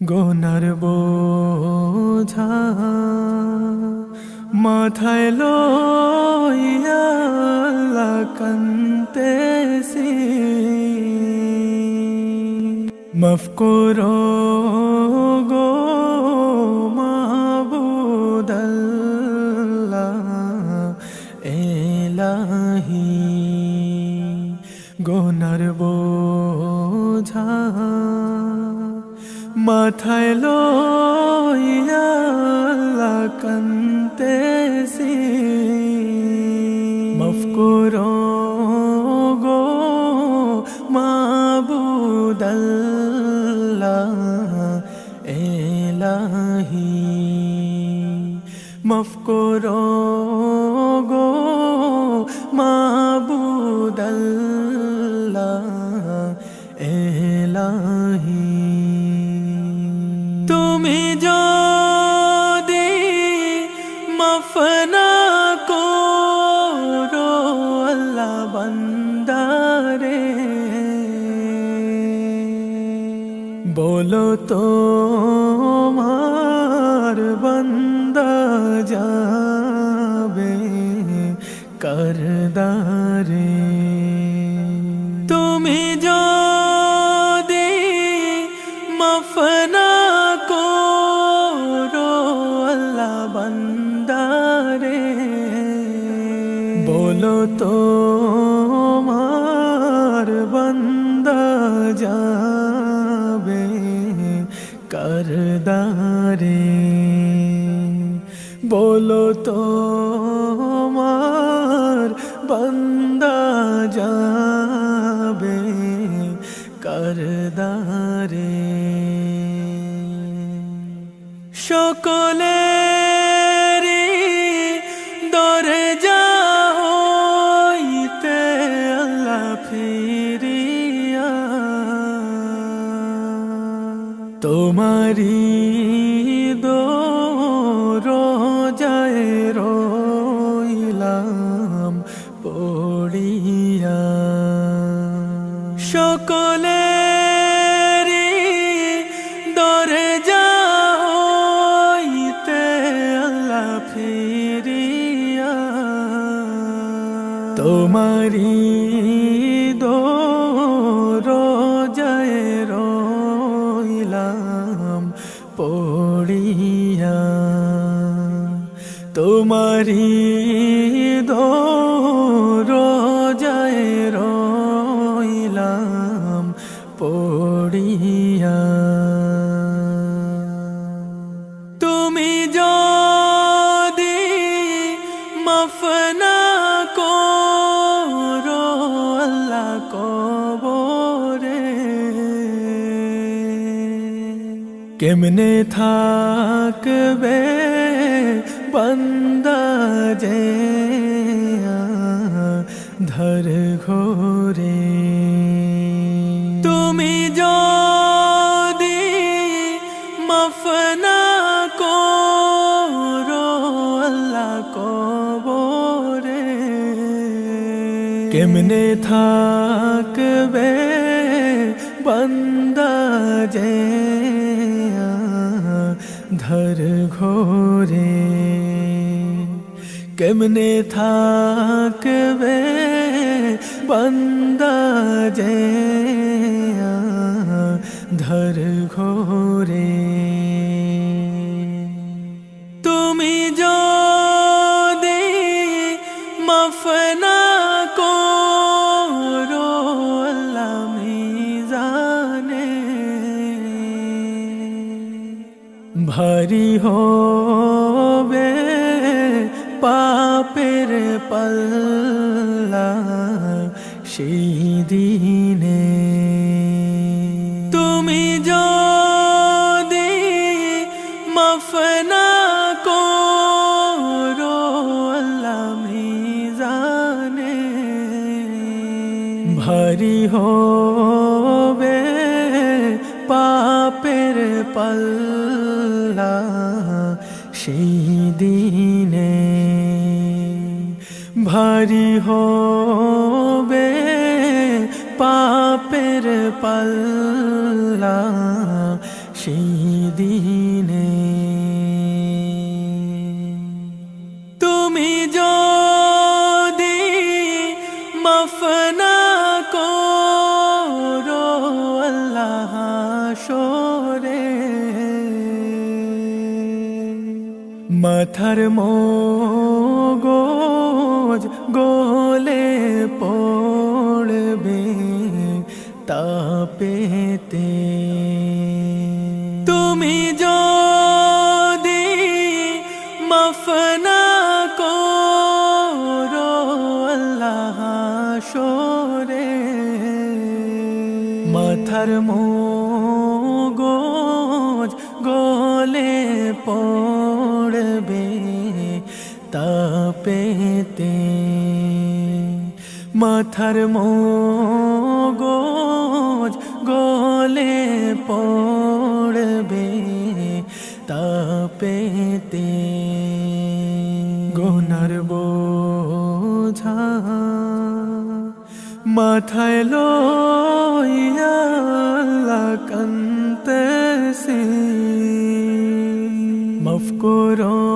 গোনার বোঝা মাথায় লইয়া কান্তেছি মাফ করো গো এলাহি। গোনার বোঝা মাথায় লইয়া কান্তেছি মাফ করো গো মাবুদাল্লাহ এলাহি। মাফ করো গো মাবুদাল্লাহ তুমি যদি মাফ না করো আল্লাহ বন্দারে। বলো তো মার বন্দা যাবে করদারে। তুমি যদি বলো তো মার বন্দা যাবে করদারে। বলো তো মার বন্দা যাবে করদারে। সকলের তোমারি দো রোজায় রইলাম পড়িয়া। ফিরিয়া। তোমারি দো তোমারি দো রোজায় রইলাম পড়িয়া। তুমি যদি মাফ না করো আল্লাহ কবরে কেমনে থাকবে বন্দা যে ধর ঘোরে। তুমি যদি মাফ না করো আল্লাহ কবরে, কেমনে থাকবে বন্দা যে ধর ঘোরে? কেমনে থাকবে বন্দা যে ধর ঘোরে? তুমি যদি মাফ না করো, আল্লাহ মিজানে। ভারী হবে পাপের পাল্লা সেই দিনে। তুমি যদি মাফ না করো, আল্লাহ মিজানে ভারী হবে পাপের পাল্লা সেই দিনে। ভারী হবে পাপের পাল্লা সেই দিনে। তুমি যদি মফনা করো আল্লাহ সরে মাথার মগজ গোলে পড়বে তাপেতে। তুমি যদি মাফ না করো, আল্লাহ সরে। মাথার মগজ গলে পড়বে তাপেতে মাথার মগজ গলে পড়বে তাপেতে গোনার বোঝা মাথায় লইয়া আল্লাহ কান্তেছি মাফ করো